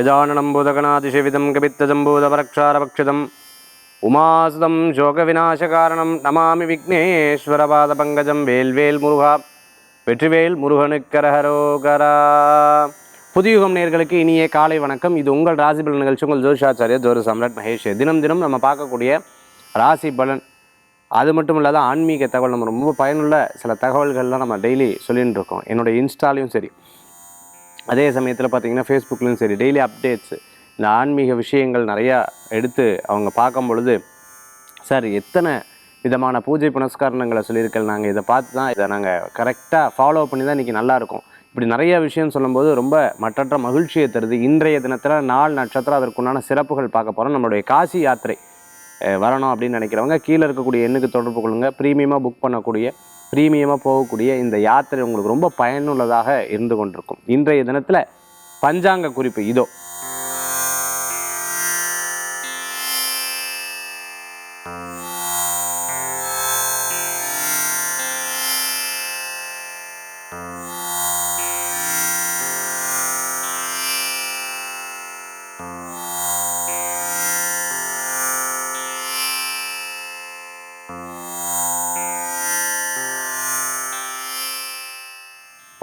விஜானனம் பூதகணாதிசேவிதம் கபித்தஜம்பூதபரக்ஷாரபக்ஷிதம் உமாசுதம் சோகவிநாசகாரணம் நமாமி விக்னேஸ்வரபாதபங்கஜம் வேல்வேல் முருகா வெற்றிவேல் முருகனுக்கரஹரோகரா புதியுகம் நேர்களுக்கு இனிய காலை வணக்கம். இது உங்கள் ராசி பலன் நிகழ்ச்சி உங்கள் ஜோஷாச்சாரிய ஜோர சம்ராட் மகேஷ். தினம் தினம் நம்ம பார்க்கக்கூடிய ராசி பலன். அது மட்டும் இல்லாத ஆன்மீக தகவல் நம்ம ரொம்ப பயனுள்ள சில தகவல்கள்லாம் நம்ம டெய்லி சொல்லிகிட்டு இருக்கோம் என்னுடைய இன்ஸ்டாலையும் சரி அதே சமயத்தில் பார்த்தீங்கன்னா ஃபேஸ்புக்லேயும் சரி டெய்லி அப்டேட்ஸு இந்த ஆன்மீக விஷயங்கள் நிறையா எடுத்து அவங்க பார்க்கும் பொழுது சார் எத்தனை விதமான பூஜை புனஸ்காரணங்களை சொல்லியிருக்கேன். நாங்கள் இதை பார்த்து தான் இதை நாங்கள் கரெக்டாக ஃபாலோ பண்ணி தான் இன்றைக்கி நல்லாயிருக்கும் இப்படி நிறைய விஷயம் சொல்லும்போது ரொம்ப மற்றற்ற மகிழ்ச்சியை தருது. இன்றைய தினத்தில் நாள் நட்சத்திரம் அதற்குண்டான சிறப்புகள் பார்க்க போகிறோம் நம்மளுடைய காசி யாத்திரை வரணும் அப்படின்னு நினைக்கிறவங்க கீழே இருக்கக்கூடிய எண்ணுக்கு தொடர்பு கொள்ளுங்க. ப்ரீமியமாக புக் பண்ணக்கூடிய ப்ரீமியமாக போகக்கூடிய இந்த யாத்திரை உங்களுக்கு ரொம்ப பயனுள்ளதாக இருந்து கொண்டிருக்கும். இன்றைய தினத்தில் பஞ்சாங்க குறிப்பு இதோ.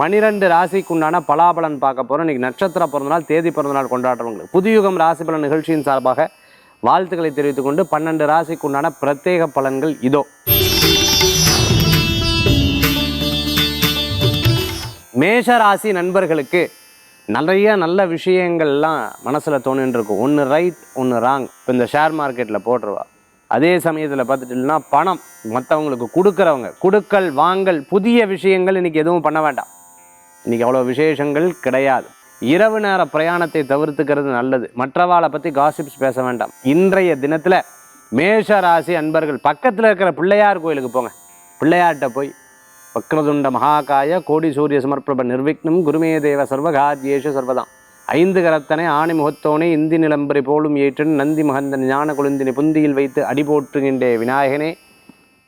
பனிரெண்டு ராசிக்கு உண்டான பலாபலன் பார்க்க போகிறோம் இன்றைக்கி நட்சத்திர பிறந்தநாள் தேதி பிறந்தநாள் கொண்டாடுறவங்களுக்கு. புதுயுகம் ராசி பலன் நிகழ்ச்சியின் சார்பாக வாழ்த்துக்களை தெரிவித்துக் கொண்டு பன்னெண்டு ராசிக்கு உண்டான பிரத்யேக பலன்கள் இதோ. மேஷ ராசி நண்பர்களுக்கு நிறைய நல்ல விஷயங்கள்லாம் மனசில் தோணின்னு இருக்கும் ஒன்று ரைட் ஒன்று ராங் இப்போ இந்த ஷேர் மார்க்கெட்டில் போட்டுருவா. அதே சமயத்தில் பார்த்துட்டிங்கன்னா பணம் மற்றவங்களுக்கு கொடுக்குறவங்க கொடுக்கல் வாங்கல் புதிய விஷயங்கள் இன்றைக்கி எதுவும் பண்ண வேண்டாம். இன்றைக்கி அவ்வளோ விசேஷங்கள் கிடையாது. இரவு நேர பிரயாணத்தை தவிர்த்துக்கிறது நல்லது. மற்றவாளை பற்றி காசிப்ஸ் பேச வேண்டாம். இன்றைய தினத்தில் மேஷ ராசி அன்பர்கள் பக்கத்தில் இருக்கிற பிள்ளையார் கோயிலுக்கு போங்க. பிள்ளையார்கிட்ட போய் வக்ரதுண்ட மகாகாய கோடி சூரிய சமர்ப்பிரப நிர்விக்னம் குருமே தேவ சர்வகாத்யேஷு சர்வதாம். ஐந்து கரத்தனை ஆணி முகத்தோனே இந்தி நிலம்பரி போலும் ஏற்றன் நந்தி மகந்தன் ஞான குழுந்தினை புந்தியில் வைத்து அடி போற்றுகின்ற விநாயகனே.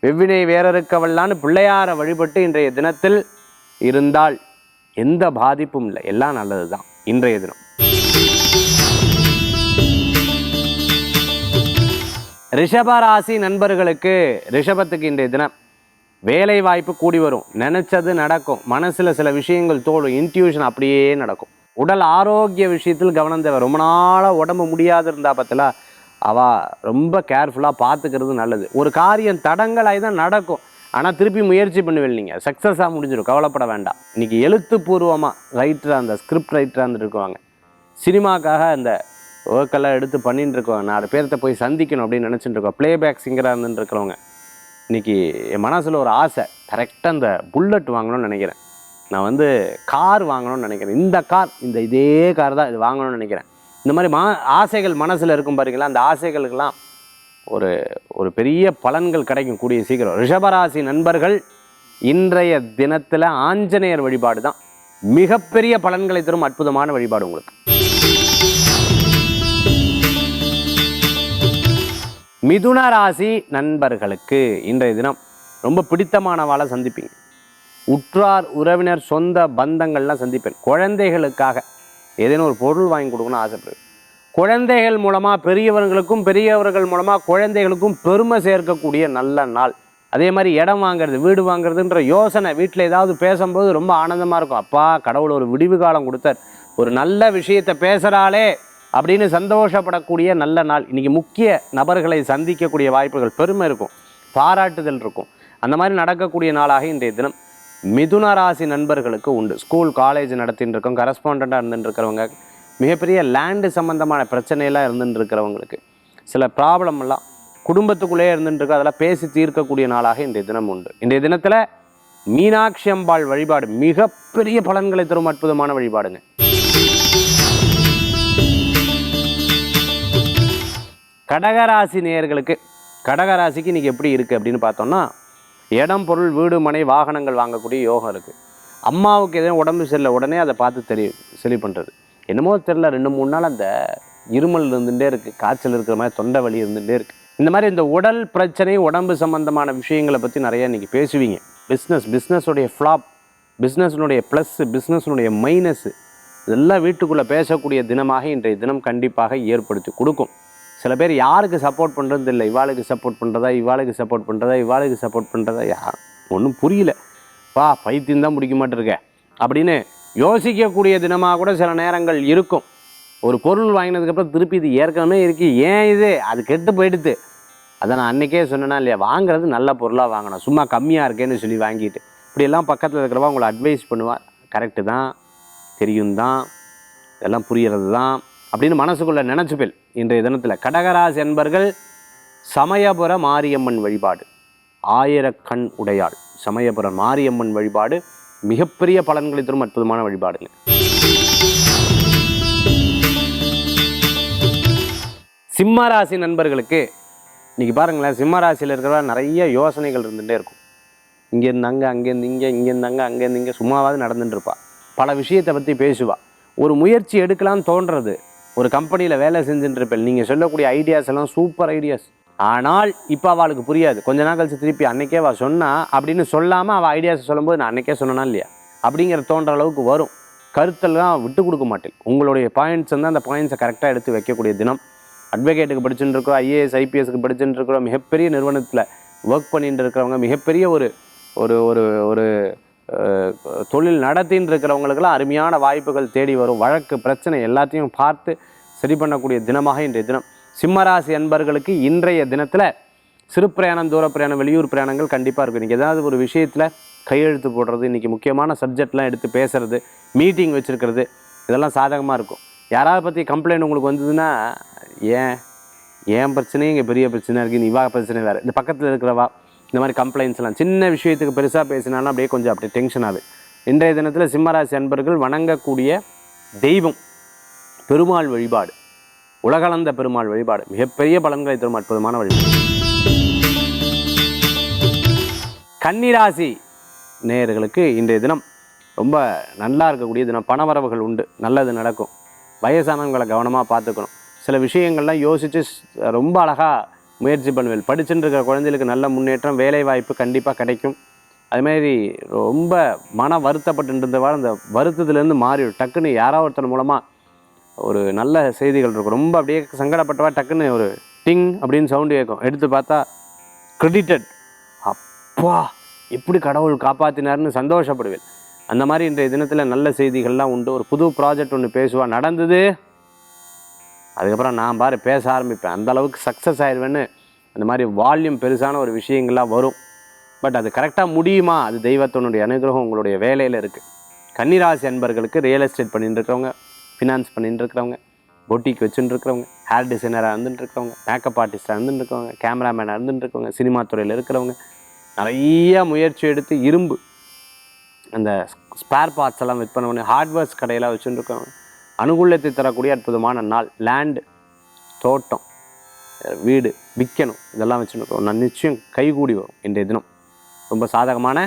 வெவ்வினை வேறறுக்கவல்லான்னு பிள்ளையாரை வழிபட்டு இன்றைய தினத்தில் இருந்தால் எந்த பாதிப்பும் இல்லை. எல்லாம் நல்லது தான் இன்றைய தினம். ரிஷபராசி நண்பர்களுக்கு ரிஷபத்துக்கு இன்றைய தினம் வேலை வாய்ப்பு கூடி வரும். நினச்சது நடக்கும். மனசுல சில விஷயங்கள் தோடும் இன்ட்யூஷன் அப்படியே நடக்கும். உடல் ஆரோக்கிய விஷயத்தில் கவனம் தேவை. ரொம்ப நாளாக உடம்பு முடியாது இருந்தால் பத்தில அவள் ரொம்ப கேர்ஃபுல்லாக பார்த்துக்கிறது நல்லது. ஒரு காரியம் தடங்களாகி தான் நடக்கும். ஆனால் திருப்பி முயற்சி பண்ணுவேன் நீங்கள் சக்ஸஸாக முடிஞ்சிடும் கவலைப்பட வேண்டாம். இன்றைக்கி எழுத்துப்பூர்வமாக ரைட்டராக அந்த ஸ்கிரிப்ட் ரைட்டராக இருக்குவாங்க சினிமாக்காக அந்த ஒர்க்கெல்லாம் எடுத்து பண்ணிட்டு இருக்கோம். நாலு பேர்த்த போய் சந்திக்கணும் அப்படின்னு நினச்சிட்டு இருக்கோம். ப்ளேபேக் சிங்கராக இருந்துருக்கிறவங்க இன்றைக்கி இன்னைக்கு என் மனசில் ஒரு ஆசை. கரெக்டாக அந்த புல்லட் வாங்கணும்னு நினைக்கிறேன். நான் வந்து கார் வாங்கணும்னு நினைக்கிறேன். இந்த கார் இந்த இதே கார் தான் இது வாங்கணும்னு நினைக்கிறேன். இந்த மாதிரி மா ஆசைகள் மனசில் இருக்கும் பாருங்களா அந்த ஆசைகளுக்கெல்லாம் ஒரு ஒரு பெரிய பலன்கள் கிடைக்கும் கூடிய சீக்கிரம். ரிஷபராசி நண்பர்கள் இன்றைய தினத்தில் ஆஞ்சநேயர் வழிபாடு தான். மிகப்பெரிய பலன்களை தரும் அற்புதமான வழிபாடு உங்களுக்கு. மிதுன ராசி நண்பர்களுக்கு இன்றைய தினம் ரொம்ப பிடித்தமானவாளை சந்திப்பீங்க. உற்றார் உறவினர் சொந்த பந்தங்கள்லாம் சந்திப்பேன். குழந்தைகளுக்காக ஏதேனும் ஒரு பொருள் வாங்கி கொடுக்கணும்னு ஆசைப்படுவேன். குழந்தைகள் மூலமாக பெரியவர்களுக்கும் பெரியவர்கள் மூலமாக குழந்தைகளுக்கும் பெருமை சேர்க்கக்கூடிய நல்ல நாள். அதே மாதிரி இடம் வாங்குறது வீடு வாங்குறதுன்ற யோசனை. வீட்டில் ஏதாவது பேசும்போது ரொம்ப ஆனந்தமாக இருக்கும். அப்பா கடவுள் ஒரு விடிவு காலம் கொடுத்தார். ஒரு நல்ல விஷயத்தை பேசுகிறாளே அப்படின்னு சந்தோஷப்படக்கூடிய நல்ல நாள். இன்னைக்கு முக்கிய நபர்களை சந்திக்கக்கூடிய வாய்ப்புகள் பெருமை இருக்கும். பாராட்டுதல் இருக்கும். அந்த மாதிரி நடக்கக்கூடிய நாளாக இன்றைய தினம் மிதுன ராசி நண்பர்களுக்கு உண்டு. ஸ்கூல் காலேஜ் நடத்தின்னு இருக்கோம். கரஸ்பாண்டாக இருந்துட்டு இருக்கிறவங்க. மிகப்பெரிய லேண்டு சம்மந்தமான பிரச்சனையெல்லாம் இருந்துட்டு இருக்கிறவங்களுக்கு சில ப்ராப்ளம் எல்லாம் குடும்பத்துக்குள்ளேயே இருந்துட்டுருக்கு அதெல்லாம் பேசி தீர்க்கக்கூடிய நாளாக இன்றைய தினம் உண்டு. இன்றைய தினத்தில் மீனாட்சி அம்பாள் வழிபாடு மிகப்பெரிய பலன்களை தரும் அற்புதமான வழிபாடுங்க. கடகராசி நேயர்களுக்கு கடகராசிக்கு இன்றைக்கி எப்படி இருக்குது அப்படின்னு பார்த்தோம்னா இடம் பொருள் வீடு மனை வாகனங்கள் வாங்கக்கூடிய யோகம் இருக்குது அம்மாவுக்கு எதுவும் உடம்பு சரியில்லை உடனே அதை பார்த்து தெரியும் சரி பண்ணுறது என்னமோ தெரில ரெண்டு மூணு நாள் அந்த இருமல் இருந்துகிட்டே இருக்குது காய்ச்சல் இருக்கிற மாதிரி தொண்டை வலி இருந்துகிட்டே இருக்குது இந்த மாதிரி இந்த உடல் பிரச்சனை உடம்பு சம்மந்தமான விஷயங்களை பற்றி நிறையா இன்றைக்கி பேசுவீங்க. பிஸ்னஸ் பிஸ்னஸுடைய ஃப்ளாப் பிஸ்னஸினுடைய ப்ளஸ்ஸு பிஸ்னஸினுடைய மைனஸ்ஸு இதெல்லாம் வீட்டுக்குள்ளே பேசக்கூடிய தினமாக இன்றைய தினம் கண்டிப்பாக ஏற்படுத்தி கொடுக்கும். சில பேர் யாருக்கு சப்போர்ட் பண்ணுறது இல்லை இவாளுக்கு சப்போர்ட் பண்ணுறதா இவாளுக்கு சப்போர்ட் பண்ணுறதா இவாளுக்கு சப்போர்ட் பண்ணுறதா யா ஒன்றும் புரியல. பா பைத்தியம் தான் பிடிக்க மாட்டிருக்க அப்படின்னு யோசிக்கக்கூடிய தினமாக கூட சில நேரங்கள் இருக்கும். ஒரு பொருள் வாங்கினதுக்கப்புறம் திருப்பி இது ஏற்கனவே இருக்குது ஏன் இது? அது கெட்டு போயிடுது அதை நான் அன்றைக்கே சொன்னேன்னா இல்லையா? வாங்குறது நல்ல பொருளாக வாங்கணும். சும்மா கம்மியாக இருக்கேன்னு சொல்லி வாங்கிட்டு. இப்படியெல்லாம் பக்கத்தில் இருக்கிறவா உங்களை அட்வைஸ் பண்ணுவாள் கரெக்டு தான். தெரியும் தான். இதெல்லாம் புரியறது தான். அப்படின்னு மனசுக்குள்ளே நினச்சிப்பில் இன்றைய தினத்தில். கடகராசி என்பர்கள் சமயபுர மாரியம்மன் வழிபாடு. ஆயிரக்கண் உடையாள். சமயபுர மாரியம்மன் வழிபாடு மிகப்பெரிய பலன்களை தரும் அற்புதமான வழிபாடுங்க சிம்ம ராசி நண்பர்களுக்கு இன்னைக்கு பாருங்களேன் சிம்ம ராசியில் இருக்கிறவா நிறைய யோசனைகள் இருந்துகிட்டே இருக்கும். இங்கேருந்து அங்கே அங்கேருந்து இங்கே இங்கேருந்து அங்கே அங்கேருந்து இங்கே சும்மாவாவது நடந்துட்டு இருப்பா. பல விஷயத்தை பற்றி பேசுவா. ஒரு முயற்சி எடுக்கலாம்னு தோன்றது. ஒரு கம்பெனியில் வேலை செஞ்சுட்டு இருப்பேன். நீங்கள் சொல்லக்கூடிய ஐடியாஸ் எல்லாம் சூப்பர் ஐடியாஸ் ஆனால் இப்போ அவளுக்கு புரியாது. கொஞ்ச நாள் கழிச்சு திருப்பி அன்னைக்கே அவள் சொன்னா அப்படின்னு சொல்லாமல் அவள் ஐடியாஸ் சொல்லும்போது நான் அன்னைக்கே சொன்னனா இல்லையா? அப்படிங்கிற தோன்ற அளவுக்கு வரும். கருத்தெல்லாம் விட்டு கொடுக்க மாட்டேன். உங்களுடைய பாயிண்ட்ஸ் வந்து அந்த பாயிண்ட்ஸை கரெக்டாக எடுத்து வைக்கக்கூடிய தினம். அட்வொகேட்டுக்கு படிச்சுட்டு இருக்கோம் ஐஏஎஸ் ஐபிஎஸ்க்கு படிச்சுட்டு இருக்கிறோம் மிகப்பெரிய நிறுவனத்தில் ஒர்க் பண்ணிட்டு இருக்கிறவங்க மிகப்பெரிய ஒரு ஒரு ஒரு ஒரு தொழில் நடத்தின்னு இருக்கிறவங்களுக்கெல்லாம் அருமையான வாய்ப்புகள் தேடி வரும். வழக்கு பிரச்சனை எல்லாத்தையும் பார்த்து சரி பண்ணக்கூடிய தினமாக இன்றைய தினம். சிம்மராசி அன்பர்களுக்கு இன்றைய தினத்தில் சிறு பிரயாணம் தூர பிரயாணம் வெளியூர் பிரயாணங்கள் கண்டிப்பாக இருக்கும். இன்றைக்கி ஏதாவது ஒரு விஷயத்தில் கையெழுத்து போடுறது இன்றைக்கி முக்கியமான சப்ஜெக்ட்லாம் எடுத்து பேசுறது மீட்டிங் வச்சுருக்கிறது இதெல்லாம் சாதகமாக இருக்கும். யாராவது பற்றி கம்ப்ளைண்ட் உங்களுக்கு வந்ததுன்னா ஏன்? ஏன் பிரச்சனையும் இங்கே பெரிய பிரச்சனை இருக்குது நீ வா பிரச்சனை வேறு. இந்த பக்கத்தில் இருக்கிறவா இந்த மாதிரி கம்ப்ளைண்ட்ஸ்லாம் சின்ன விஷயத்துக்கு பெருசாக பேசினாலும் அப்படியே கொஞ்சம் அப்படியே டென்ஷன் ஆகுது. இன்றைய தினத்தில் சிம்மராசி அன்பர்கள் வணங்கக்கூடிய தெய்வம் பெருமாள் வழிபாடு. உலகளந்த பெருமாள் வழிபாடு. மிகப்பெரிய பலன்களை தரும் அற்புதமான வழிபாடு. கன்னிராசி நேயர்களுக்கு இன்றைய தினம் ரொம்ப நல்லா இருக்கக்கூடிய தினம். பணவரவுகள் உண்டு. நல்லது நடக்கும். வயசானவங்களை கவனமாக பார்த்துக்கணும். சில விஷயங்கள்லாம் யோசித்து ரொம்ப அழகாக முயற்சி பண்ணுவேன். படிச்சுட்டு இருக்கிற குழந்தைகளுக்கு நல்ல முன்னேற்றம் வேலை வாய்ப்பு கண்டிப்பாக கிடைக்கும் அதுமாரி ரொம்ப மன வருத்தப்பட்டு இருந்தவாறு அந்த வருத்தத்துலேருந்து மாறிடும் டக்குன்னு யாரோ ஒருத்தர் மூலமாக ஒரு நல்ல செய்திகள் இருக்கும். ரொம்ப அப்படியே சங்கடப்பட்டவா டக்குன்னு ஒரு டிங் அப்படின்னு சவுண்டு கேட்கும். எடுத்து பார்த்தா கிரெடிட்டட் அப்பா எப்படி கடவுள் காப்பாற்றினார்னு சந்தோஷப்படுவேன். அந்த மாதிரி இன்றைய தினத்தில் நல்ல செய்திகள்லாம் உண்டு. ஒரு புது ப்ராஜெக்ட் ஒன்று பேசுவா நடந்தது. அதுக்கப்புறம் நான் பாரு பேச ஆரம்பிப்பேன். அந்த அளவுக்கு சக்ஸஸ் ஆயிடுவேன்னு அந்த மாதிரி வால்யூம் பெருசான ஒரு விஷயங்கள்லாம் வரும். பட் அது கரெக்டாக முடியுமா? அது தெய்வத்தினுடைய அனுகிரகம் உங்களுடைய வேலையில் இருக்குது கன்னிராசி அன்பர்களுக்கு ரியல் எஸ்டேட் பண்ணிட்டு இருக்கிறவங்க ஃபினான்ஸ் பண்ணிட்டு இருக்கிறவங்க பொட்டிக் வச்சுட்டு இருக்கிறவங்க ஹேர் டிசைனராக இருந்துட்டுருக்கிறவங்க மேக்கப் ஆர்டிஸ்ட்டாக இருந்துட்டு இருக்கவங்க கேமராமேனாக இருந்துட்டு இருக்கவங்க சினிமா துறையில் இருக்கிறவங்க நிறைய முயற்சி எடுத்து இரும்பு அந்த ஸ்பேர் பார்ட்ஸ் எல்லாம் விற்பனை பண்ணி ஹார்ட்வேர்ஸ் கடையெல்லாம் வச்சுட்டு இருக்கவங்க அனுகூலத்தை தரக்கூடிய அற்புதமான நாள் லேண்டு தோட்டம் வீடு விற்கணும் இதெல்லாம் வச்சுருக்கோம் நான் நிச்சயம் கைகூடி வரும் இன்றைய தினம். ரொம்ப சாதகமான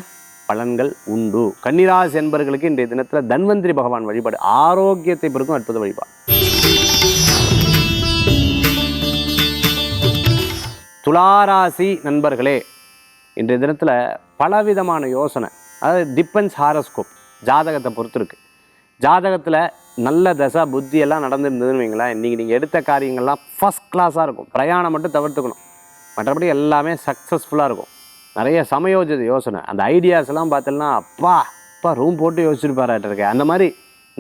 பலன்கள் உண்டு. கன்னிராசி என்பர்களுக்கு இன்றைய தினத்தில் தன்வந்திரி பகவான் வழிபாடு ஆரோக்கியத்தை பொறுக்கும் அற்புத வழிபாடு. துளாராசி நண்பர்களே இன்றைய தினத்தில் பலவிதமான யோசனை. அதாவது டிப்பன்ஸ் ஹாரஸ்கோப் ஜாதகத்தை பொறுத்து இருக்கு ஜாதகத்தில் நல்ல தசை புத்தி எல்லாம் நடந்துருந்ததுன்னு வைங்களேன் இன்றைக்கி நீங்கள் எடுத்த காரியங்கள்லாம் ஃபஸ்ட் கிளாஸாக இருக்கும். பிரயாணம் மட்டும் தவிர்த்துக்கணும். மற்றபடி எல்லாமே சக்ஸஸ்ஃபுல்லாக இருக்கும். நிறைய சமயோஜித யோசனை. அந்த ஐடியாஸ் எல்லாம் பார்த்தோம்னா அப்பா அப்பா ரூம் போட்டு யோசிச்சிருப்பாராட்டு இருக்கேன் அந்த மாதிரி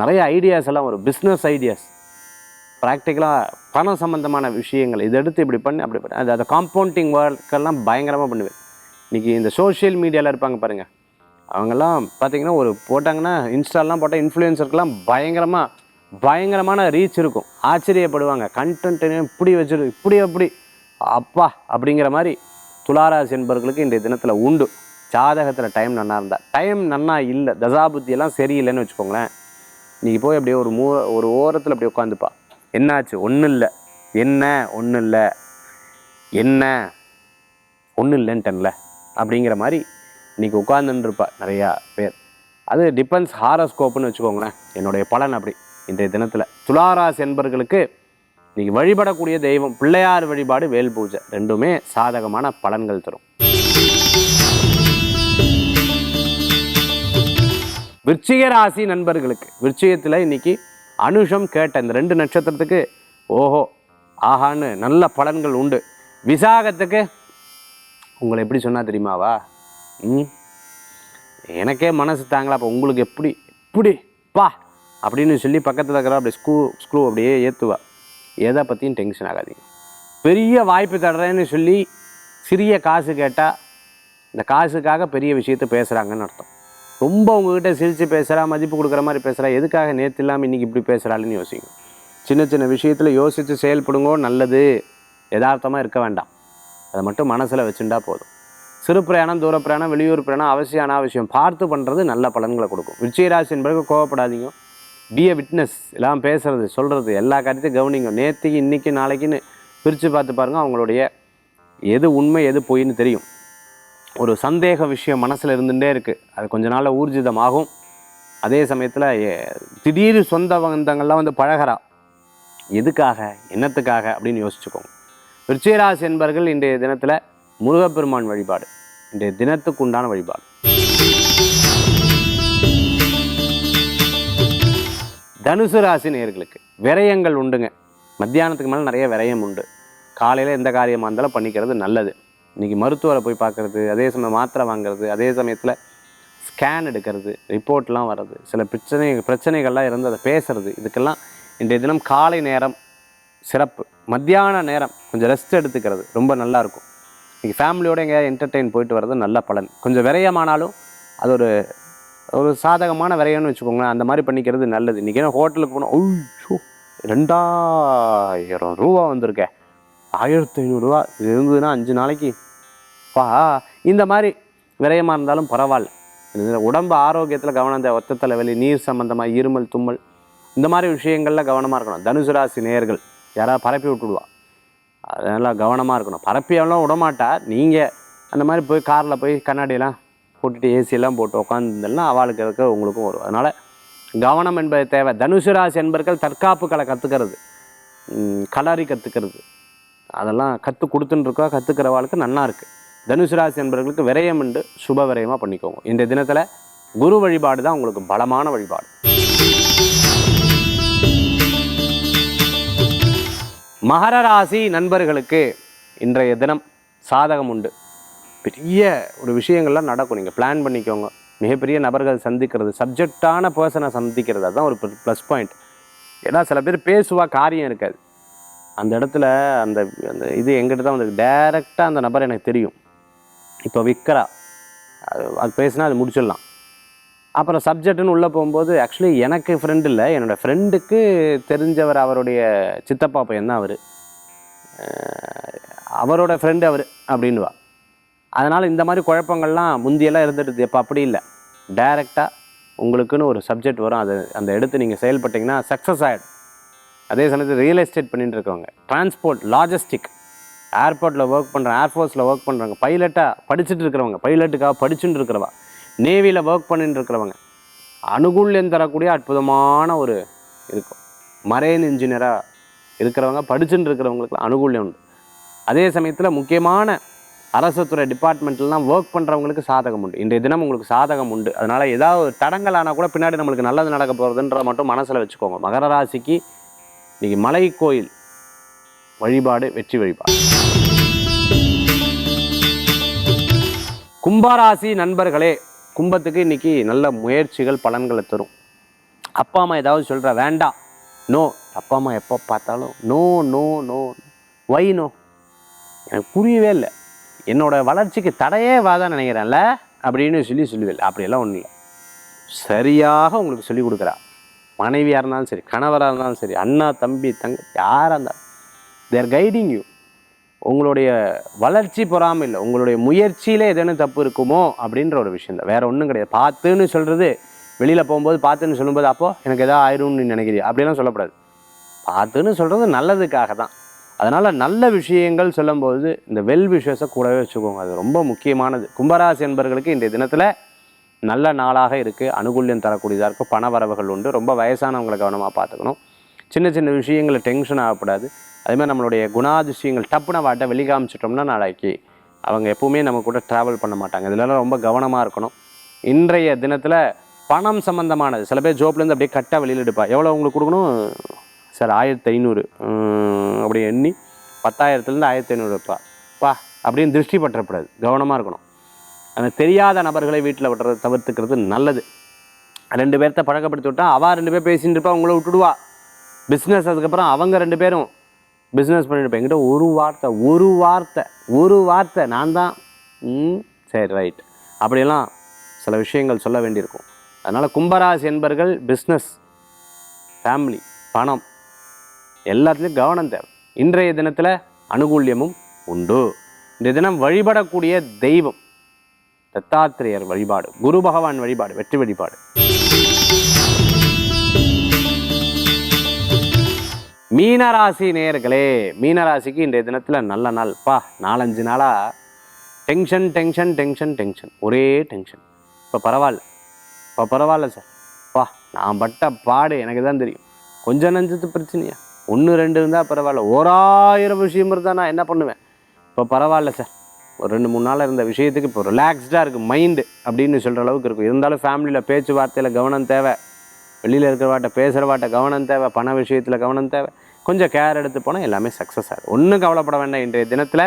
நிறைய ஐடியாஸ் எல்லாம் ஒரு பிஸ்னஸ் ஐடியாஸ் ப்ராக்டிக்கலாக பணம் சம்மந்தமான விஷயங்கள். இதை எடுத்து இப்படி பண்ணி அப்படி பண்ணி. அது அந்த காம்பவுண்டிங் ஒர்க்கெல்லாம் பயங்கரமாக பண்ணுவேன் இன்றைக்கி இந்த சோஷியல் மீடியாவில் இருப்பாங்க பாருங்கள் அவங்கெல்லாம் பார்த்தீங்கன்னா ஒரு போட்டாங்கன்னா இன்ஸ்டாலாம் போட்டால் இன்ஃப்ளூயன்சருக்கெல்லாம் பயங்கரமாக பயங்கரமான ரீச் இருக்கும். ஆச்சரியப்படுவாங்க. கண்டென்ட் இப்படி வச்சுருக்கு இப்படி அப்படி. அப்பா அப்படிங்கிற மாதிரி துளாராசி என்பவர்களுக்கு இன்றைய தினத்தில் உண்டு. ஜாதகத்தில் டைம் நன்னா இருந்தால் டைம் நன்னா இல்லை. தசாபுத்தியெல்லாம் சரியில்லைன்னு வச்சுக்கோங்களேன். நீ போய் அப்படியே ஒரு மூ ஒரு ஓரத்தில் அப்படியே உட்காந்துப்பா. என்னாச்சு? ஒன்றும் இல்லை. என்ன? ஒன்றும் இல்லை. என்ன? ஒன்றும் இல்லைன்ட்டன்ல. அப்படிங்கிற மாதிரி இன்றைக்கி உட்காந்துருப்பா நிறையா பேர். அது டிபெண்ட்ஸ் ஹாரஸ்கோப்புன்னு வச்சுக்கோங்களேன். என்னுடைய பலன் அப்படி இன்றைய தினத்தில். துளாராசி என்பர்களுக்கு இன்னைக்கு வழிபடக்கூடிய தெய்வம் பிள்ளையார் வழிபாடு வேல் பூஜை. ரெண்டுமே சாதகமான பலன்கள் தரும். விருச்சிக ராசி நண்பர்களுக்கு விருச்சிகத்தில் இன்னைக்கு அனுஷம் கேட்ட இந்த ரெண்டு நட்சத்திரத்துக்கு ஓஹோ ஆஹான்னு நல்ல பலன்கள் உண்டு. விசாகத்துக்கு உங்களை எப்படி சொன்னால் தெரியுமாவா ம். எனக்கே மனசு தாங்களா அப்போ உங்களுக்கு எப்படி எப்படி பா அப்படின்னு சொல்லி பக்கத்தில் இருக்கிற அப்படியே ஸ்க்ரூ ஸ்க்ரூ அப்படியே ஏற்றுவா எதை பற்றியும் டென்ஷன் ஆகாதீங்க. பெரிய வாய்ப்பு தர்றேன்னு சொல்லி சிறிய காசு கேட்டால் இந்த காசுக்காக பெரிய விஷயத்த பேசுகிறாங்கன்னு அர்த்தம். ரொம்ப உங்ககிட்ட சிரித்து பேசுகிறா மதிப்பு கொடுக்குற மாதிரி பேசுகிறா எதுக்காக நேற்று இல்லாமல் இன்றைக்கி இப்படி பேசுகிறாள்னு யோசிங்க. சின்ன சின்ன விஷயத்தில் யோசித்து செயல்படுங்கோ நல்லது. யதார்த்தமாக இருக்க வேண்டாம். அதை மட்டும் மனசில் வச்சுட்டா போதும். சிறு பிரயாணம் தூர பிரயாணம் வெளியூர் பிரயாணம் அவசியம் அனாவசியம் பார்த்து பண்ணுறது நல்ல பலன்களை கொடுக்கும். விஜயராசி என்பது கோவப்படாதீங்க. பி a விட்னஸ் எல்லாம் பேசுகிறது சொல்கிறது எல்லா காரியத்தையும் கவனிங்க. நேற்றுக்கு இன்றைக்கி நாளைக்குன்னு பிரித்து பார்த்து பாருங்கள் அவங்களுடைய எது உண்மை எது பொய்ன்னு தெரியும். ஒரு சந்தேக விஷயம் மனசில் இருந்துகிட்டே இருக்குது அது கொஞ்ச நாளில் ஊர்ஜிதமாகும். அதே சமயத்தில் திடீர் சொந்த பந்தங்கள்லாம் வந்து பழகிறா. எதுக்காக என்னத்துக்காக அப்படின்னு யோசிச்சுக்கோங்க. விருச்சிகராசி என்பர்கள் இன்றைய தினத்தில் முருகப்பெருமான் வழிபாடு. இன்றைய தினத்துக்கு உண்டான வழிபாடு. தனுசு ராசி நேர்களுக்கு விரயங்கள் உண்டுங்க. மத்தியானத்துக்கு மேலே நிறைய விரயம் உண்டு. காலையில் எந்த காரியமாக இருந்தாலும் பண்ணிக்கிறது நல்லது. இன்றைக்கி மருத்துவரை போய் பார்க்குறது அதே சமயம் மாத்திரை வாங்குறது அதே சமயத்தில் ஸ்கேன் எடுக்கிறது ரிப்போர்ட்லாம் வர்றது சில பிரச்சனை பிரச்சனைகள்லாம் இருந்து அதை பேசுகிறது இதுக்கெல்லாம் இன்றைய தினம் காலை நேரம் சிறப்பு. மத்தியான நேரம் கொஞ்சம் ரெஸ்ட் எடுத்துக்கிறது ரொம்ப நல்லாயிருக்கும் இன்றைக்கி ஃபேமிலியோட எங்கேயாவது என்டர்டெயின் போயிட்டு வர்றது நல்ல பலன். கொஞ்சம் விரயமானாலும் அது ஒரு ஒரு சாதகமான விரையன்னு வச்சுக்கோங்களேன் அந்த மாதிரி பண்ணிக்கிறது நல்லது. இன்றைக்கி என்ன ஹோட்டலுக்கு போனோம் ஐயோ ரெண்டாயிரம் ரூபா வந்திருக்கேன் ஆயிரத்தி ஐநூறுரூவா இருந்ததுன்னா அஞ்சு நாளைக்கு. பா இந்த மாதிரி விரயமாக இருந்தாலும் பரவாயில்ல. உடம்பு ஆரோக்கியத்தில் கவனம் தேவை. ஒத்த தலைவலி நீர் சம்மந்தமாக இருமல் தும்மல் இந்த மாதிரி விஷயங்களில் கவனமாக இருக்கணும். தனுசு ராசி நேயர்கள் யாராவது பரப்பி விட்டுடுவா. அதெல்லாம் கவனமாக இருக்கணும். பரப்பியெல்லாம் விடமாட்டா. நீங்கள் அந்த மாதிரி போய் காரில் போய் கண்ணாடியெல்லாம் போட்டுட்டு ஏசியெல்லாம் போட்டு உட்காந்துருந்தோம்னா அவளுக்கு இருக்க உங்களுக்கும் வரும். அதனால் கவனம் என்பது தேவை. தனுசு ராசி என்பர்கள் தற்காப்பு கலை கற்றுக்கிறது கலரி கற்றுக்கிறது அதெல்லாம் கற்றுக் கொடுத்துன்னு இருக்கோ கற்றுக்கிறவாளுக்கு நன்னா இருக்குது தனுசு ராசி என்பவர்களுக்கு விரயம் உண்டு. சுப விரயமாக பண்ணிக்கோங்க. இந்த தினத்தில் குரு வழிபாடு தான் உங்களுக்கு பலமான வழிபாடு. மகர ராசி நண்பர்களுக்கு இன்றைய தினம் சாதகம் உண்டு. பெரிய ஒரு விஷயங்கள்லாம் நடக்கும். நீங்கள் பிளான் பண்ணிக்கோங்க. மிகப்பெரிய நபர்கள் சந்திக்கிறது சப்ஜெக்டான பர்சனை சந்திக்கிறது அதுதான் ஒரு ப்ளஸ் பாயிண்ட் ஏன்னா சில பேர் பேசுவா காரியம் இருக்காது. அந்த இடத்துல அந்த அந்த இது எங்கிட்ட தான் வந்து டைரெக்டாக அந்த நபர் எனக்கு தெரியும். இப்போ விற்கிறா அது அது பேசினா அது முடிச்சிடலாம். அப்புறம் சப்ஜெக்ட்டுன்னு உள்ளே போகும்போது ஆக்சுவலி எனக்கு ஃப்ரெண்டு இல்லை. என்னோடய ஃப்ரெண்டுக்கு தெரிஞ்சவர் அவருடைய சித்தப்பா பையன் தான் அவர் அவரோட ஃப்ரெண்டு அவர் அப்படின்னுவா. அதனால் இந்த மாதிரி குழப்பங்கள்லாம் முந்தியெல்லாம் இருந்துட்டு இப்போ அப்படி இல்லை. டைரெக்டாக உங்களுக்குன்னு ஒரு சப்ஜெக்ட் வரும். அது அந்த எடுத்து நீங்கள் செயல்பட்டிங்கன்னா சக்ஸஸ் ஆகிடும் அதே சமயத்தில் ரியல் எஸ்டேட் பண்ணிட்டு இருக்கவங்க டிரான்ஸ்போர்ட் லாஜிஸ்டிக் ஏர்போர்ட்டில் ஒர்க் பண்ணுற ஏர்ஃபோர்ஸில் ஒர்க் பண்ணுறவங்க பைலட்டாக படிச்சுட்டு இருக்கிறவங்க பைலட்டுக்காக படிச்சுட்டு இருக்கிறவா நேவியில் ஒர்க் பண்ணிட்டு இருக்கிறவங்க அனுகூல்யம் தரக்கூடிய அற்புதமான ஒரு இருக்கும். மரைன் இன்ஜினியராக இருக்கிறவங்க படிச்சுட்டு இருக்கிறவங்களுக்கு அனுகூல்யம் உண்டு. அதே சமயத்தில் முக்கியமான அரசு துறை டிபார்ட்மெண்ட்லாம் ஒர்க் பண்ணுறவங்களுக்கு சாதகம் உண்டு. இன்றைய தினம் உங்களுக்கு சாதகம் உண்டு. அதனால் ஏதாவது ஒரு தடங்கள் ஆனால் கூட பின்னாடி நம்மளுக்கு நல்லது நடக்க போகிறதுன்ற மட்டும் மனசில் வச்சுக்கோங்க. மகர ராசிக்கு இன்றைக்கி மலை கோயில் வழிபாடு வெற்றி வழிபாடு. கும்பராசி நண்பர்களே கும்பத்துக்கு இன்றைக்கி நல்ல முயற்சிகள் பலன்களை தரும். அப்பா அம்மா ஏதாவது சொல்கிற வேண்டாம். நோ. அப்பா அம்மா எப்போ பார்த்தாலும் no no no. Why no எனக்கு புரியவே இல்லை. என்னோட வளர்ச்சிக்கு தடையே வாதான் நினைக்கிறேன்ல? அப்படின்னு சொல்லி சொல்லுவேன். அப்படியெல்லாம் ஒன்றும் இல்லை. சரியாக உங்களுக்கு சொல்லிக் கொடுக்குறா. மனைவியாக இருந்தாலும் சரி கணவராக இருந்தாலும் சரி அண்ணா தம்பி தங்க யாராக இருந்தாலும். தேர் கைடிங் யூ உங்களுடைய வளர்ச்சி பொறாமல் இல்லை. உங்களுடைய முயற்சியிலே ஏதேனும் தப்பு இருக்குமோ அப்படின்ற ஒரு விஷயம் தான் வேறு ஒன்றும் கிடையாது. பார்த்துன்னு சொல்கிறது வெளியில் போகும்போது பார்த்துன்னு சொல்லும்போது அப்போ எனக்கு எதாவது ஆயிரும்னு நீ நினைக்கிறியா? அப்படிலாம் சொல்லக்கூடாது பார்த்துன்னு சொல்கிறது நல்லதுக்காக தான். அதனால் நல்ல விஷயங்கள் சொல்லும்போது இந்த வெல் விஷஸை கூடவே வச்சுக்கோங்க. அது ரொம்ப முக்கியமானது. கும்பராசி என்பர்களுக்கு இன்றைய தினத்தில் நல்ல நாளாக இருக்குது அனுகூல்யம் தரக்கூடியதாக இருக்கும். பண வரவுகள் உண்டு. ரொம்ப வயசானவங்களை கவனமாக பார்த்துக்கணும். சின்ன சின்ன விஷயங்களை டென்ஷன் ஆகக்கூடாது. அதே மாதிரி நம்மளுடைய குணாதிசயங்கள் டப்புன வாட்ட வெளிக்காமிச்சிட்டோம்னா நாளைக்கு அவங்க எப்பவுமே நம்ம கூட ட்ராவல் பண்ண மாட்டாங்க. இதிலலாம் ரொம்ப கவனமாக இருக்கணும். இன்றைய தினத்தில் பணம் சம்மந்தமானது சில பேர் ஜோப்லேருந்து அப்படியே கட்டாக வெளியில் எடுப்பா. எவ்வளோ உங்களுக்கு கொடுக்கணும்? சார் ஆயிரத்தி ஐநூறு அப்படி எண்ணி பத்தாயிரத்துலேருந்து ஆயிரத்தி ஐநூறு வைப்பா பா அப்படின்னு திருஷ்டி பற்றப்படாது. கவனமாக இருக்கணும். அந்த தெரியாத நபர்களை வீட்டில் விட்டுறத தவிர்த்துக்கிறது நல்லது. ரெண்டு பேர்த்த பழக்கப்படுத்தி விட்டால் அவள் ரெண்டு பேர் பேசிகிட்டு இருப்பா உங்களை விட்டுடுவா. பிஸ்னஸ் அதுக்கப்புறம் அவங்க ரெண்டு பேரும் பிஸ்னஸ் பண்ணிட்டு என்கிட்ட ஒரு வார்த்தை ஒரு வார்த்தை ஒரு வார்த்தை. நான் தான் ம் சரி ரைட் அப்படியெல்லாம் சில விஷயங்கள் சொல்ல வேண்டியிருக்கும். அதனால் கும்பராசி என்பர்கள் பிஸ்னஸ் ஃபேமிலி பணம் எல்லாத்துலேயும் கவனம் தேவை. இன்றைய தினத்தில் அனுகூல்யமும் உண்டு. இந்த தினம் வழிபடக்கூடிய தெய்வம் தத்தாத்திரேயர் வழிபாடு குரு பகவான் வழிபாடு வெற்றி வழிபாடு. மீனராசி நேயர்களே மீனராசிக்கு இன்றைய தினத்தில் நல்ல நாள். பா நாலஞ்சு நாளாக டென்ஷன் டென்ஷன் டென்ஷன் டென்ஷன். ஒரே டென்ஷன். இப்போ பரவாயில்ல. இப்போ பரவாயில்ல சார். பா நான் பட்ட பாடு எனக்கு தான் தெரியும். கொஞ்சம் நஞ்சத்து பிரச்சனையா? ஒன்று ரெண்டு இருந்தால் பரவாயில்ல. ஓராயிரம் விஷயம் இருந்தால் நான் என்ன பண்ணுவேன்? இப்போ பரவாயில்ல சார் ஒரு ரெண்டு மூணு நாள் இருந்த விஷயத்துக்கு இப்போ ரிலாக்ஸ்டாக இருக்குது மைண்டு அப்படின்னு சொல்கிற அளவுக்கு இருக்கும் இருந்தாலும் ஃபேமிலியில் பேச்சுவார்த்தையில் கவனம் தேவை. வெளியில் இருக்கிறவாட்ட பேசுகிறவாட்ட கவனம் தேவை. பண விஷயத்தில் கவனம் தேவை. கொஞ்சம் கேர் எடுத்து போனால் எல்லாமே சக்ஸஸ் ஆகும் ஒன்றும் கவலைப்பட வேண்டாம். இன்றைய தினத்தில்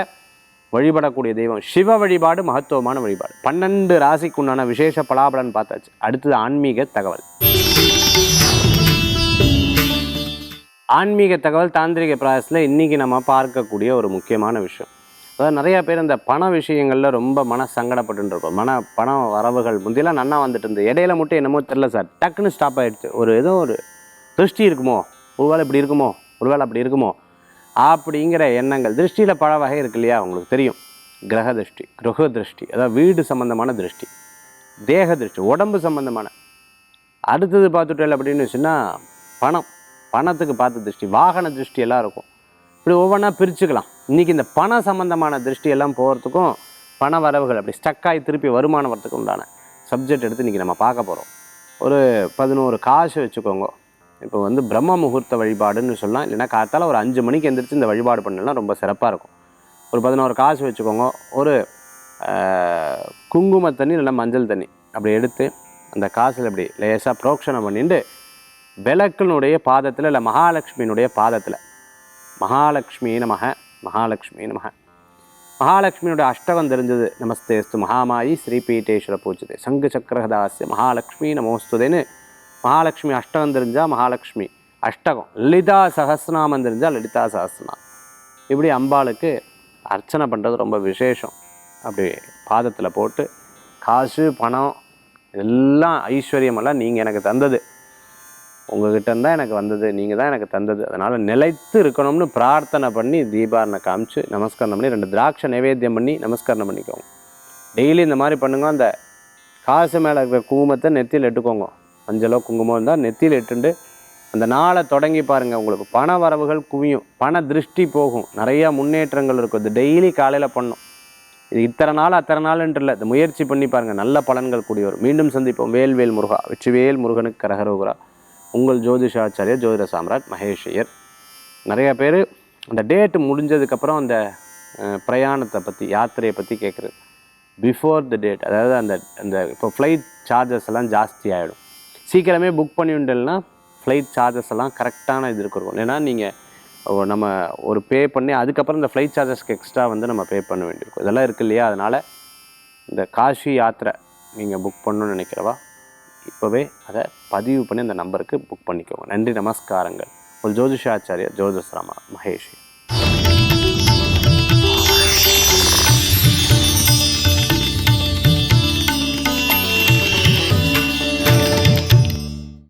வழிபடக்கூடிய தெய்வம் சிவ வழிபாடு மகத்துவமான வழிபாடு. பன்னெண்டு ராசிக்கு உண்டான விசேஷ பலாபலன் பார்த்தாச்சு. அடுத்தது ஆன்மீக தகவல். ஆன்மீக தகவல் தாந்திரிக பிராயசத்தில் இன்றைக்கி நம்ம பார்க்கக்கூடிய ஒரு முக்கியமான விஷயம். அதாவது நிறையா பேர் இந்த பண விஷயங்களில் ரொம்ப மன சங்கடப்பட்டு இருப்போம். மன பண வரவுகள் முந்தியெல்லாம் நன்னா வந்துட்டு இருந்தது. இடையில மட்டும் என்னமோ தெரில சார். டக்குன்னு ஸ்டாப் ஆகிடுச்சு ஒரு ஏதோ ஒரு திருஷ்டி இருக்குமோ? ஒருவேளை இப்படி இருக்குமோ? ஒருவேளை அப்படி இருக்குமோ? அப்படிங்கிற எண்ணங்கள். திருஷ்டியில் பல வகை இருக்கு இல்லையா? உங்களுக்கு தெரியும். கிரக திருஷ்டி கிரக திருஷ்டி அதாவது வீடு சம்பந்தமான திருஷ்டி தேக திருஷ்டி உடம்பு சம்பந்தமான. அடுத்தது பார்த்துட்டேன் அப்படின்னு சொன்னால் பணம். பணத்துக்கு பார்த்த திருஷ்டி வாகன திருஷ்டி எல்லாம் இருக்கும். இப்படி ஒவ்வொன்றா பிரிச்சுக்கலாம். இன்றைக்கி இந்த பண சம்பந்தமான திருஷ்டி எல்லாம் போகிறதுக்கும் பண வரவுகள் அப்படி ஸ்டக்காகி திருப்பி வருமானம் வரத்துக்கு உண்டான சப்ஜெக்ட் எடுத்து இன்றைக்கி நம்ம பார்க்க போகிறோம் ஒரு பதினோரு காசு வச்சுக்கோங்க. இப்போ வந்து பிரம்ம முகூர்த்த வழிபாடுன்னு சொல்லலாம். இல்லைன்னா காத்தால் ஒரு அஞ்சு மணிக்கு எந்திரிச்சு இந்த வழிபாடு பண்ணலாம் ரொம்ப சிறப்பாக இருக்கும். ஒரு பதினோரு காசு வச்சுக்கோங்க. ஒரு குங்கும தண்ணி இல்லைன்னா மஞ்சள் தண்ணி. அப்படி எடுத்து அந்த காசில் இப்படி லேசாக புரோக்ஷனம் பண்ணிட்டு விளக்கினுடைய பாதத்தில் இல்லை மகாலட்சுமியினுடைய பாதத்தில். மகாலட்சுமி நமக மகாலட்சுமி நமக. மகாலட்சுமியினுடைய அஷ்டகம் தெரிஞ்சது. நமஸ்தேஸ்து மகாமாயி ஸ்ரீபீட்டேஸ்வர பூஜிதே. சங்கு சக்கரகதாசிய மகாலட்சுமி நமோஸ்துதேன்னு மகாலட்சுமி அஷ்டகம் தெரிஞ்சால் மகாலட்சுமி. அஷ்டகம். லலிதா சகசிரநாமம் தெரிஞ்சால் லலிதா சகசிரநாமம் இப்படி அம்பாளுக்கு அர்ச்சனை பண்ணுறது ரொம்ப விசேஷம். அப்படி பாதத்தில் போட்டு காசு பணம் எல்லாம் ஐஸ்வர்யமெல்லாம் நீங்கள் எனக்கு தந்தது. உங்ககிட்ட தான் எனக்கு வந்தது நீங்கள் தான் எனக்கு தந்தது. அதனால் நிலைத்து இருக்கணும்னு பிரார்த்தனை பண்ணி தீபாரனை காமிச்சு நமஸ்காரம் பண்ணி ரெண்டு திராட்சை நைவேத்தியம் பண்ணி நமஸ்காரம் பண்ணிக்கோங்க. டெய்லி இந்த மாதிரி பண்ணுங்க அந்த காசு மேலே இருக்கிற குங்குமத்தை நெத்தியில் இட்டுக்கோங்க மஞ்சளோ குங்குமம் இருந்தால் நெத்தியில் இட்டுண்டு அந்த நாளை தொடங்கி பாருங்கள் உங்களுக்கு பண வரவுகள் குவியும் பண திருஷ்டி போகும். நிறையா முன்னேற்றங்கள் இருக்கும். இது டெய்லி காலையில் பண்ணும். இது இத்தனை நாள் அத்தனை நாள்ன்ட்டு இல்லை. இந்த முயற்சி பண்ணி பாருங்கள் நல்ல பலன்கள் கூடி வரும் மீண்டும் சந்திப்போம். வேல்வேல் முருகா. வெற்றிவேல் முருகனுக்கு கரகரோகரா உங்கள் ஜோதிஷாச்சாரியர் ஜோதிட சாம்ராட் மகேஷ் நிறைய பேர் அந்த டேட்டு முடிஞ்சதுக்கப்புறம் அந்த பிரயாணத்தை பற்றி யாத்திரையை பற்றி கேட்குறது பிஃபோர் த டேட் அதாவது அந்த அந்த இப்போ ஃப்ளைட் சார்ஜஸ் எல்லாம் ஜாஸ்தி ஆகிடும் சீக்கிரமே புக் பண்ணிவிட்டேன்னா ஃப்ளைட் சார்ஜஸ் எல்லாம் கரெக்டான இது இருக்கும் ஏன்னா நீங்கள் நம்ம ஒரு பே பண்ணி அதுக்கப்புறம் இந்த ஃப்ளைட் சார்ஜஸ்க்கு எக்ஸ்ட்ரா வந்து நம்ம பே பண்ண வேண்டியிருக்கும். இதெல்லாம் இருக்குது இல்லையா? அதனால் இந்த காஷி யாத்திரை நீங்கள் புக் பண்ணணும்னு நினைக்கிறவா? இப்போவே அதை பதிவு பண்ணி அந்த நம்பருக்கு புக் பண்ணிக்கோங்க. நன்றி நமஸ்காரங்கள். ஒரு ஜோதிஷாச்சாரியர் ஜோதிஷராமா மகேஷ்.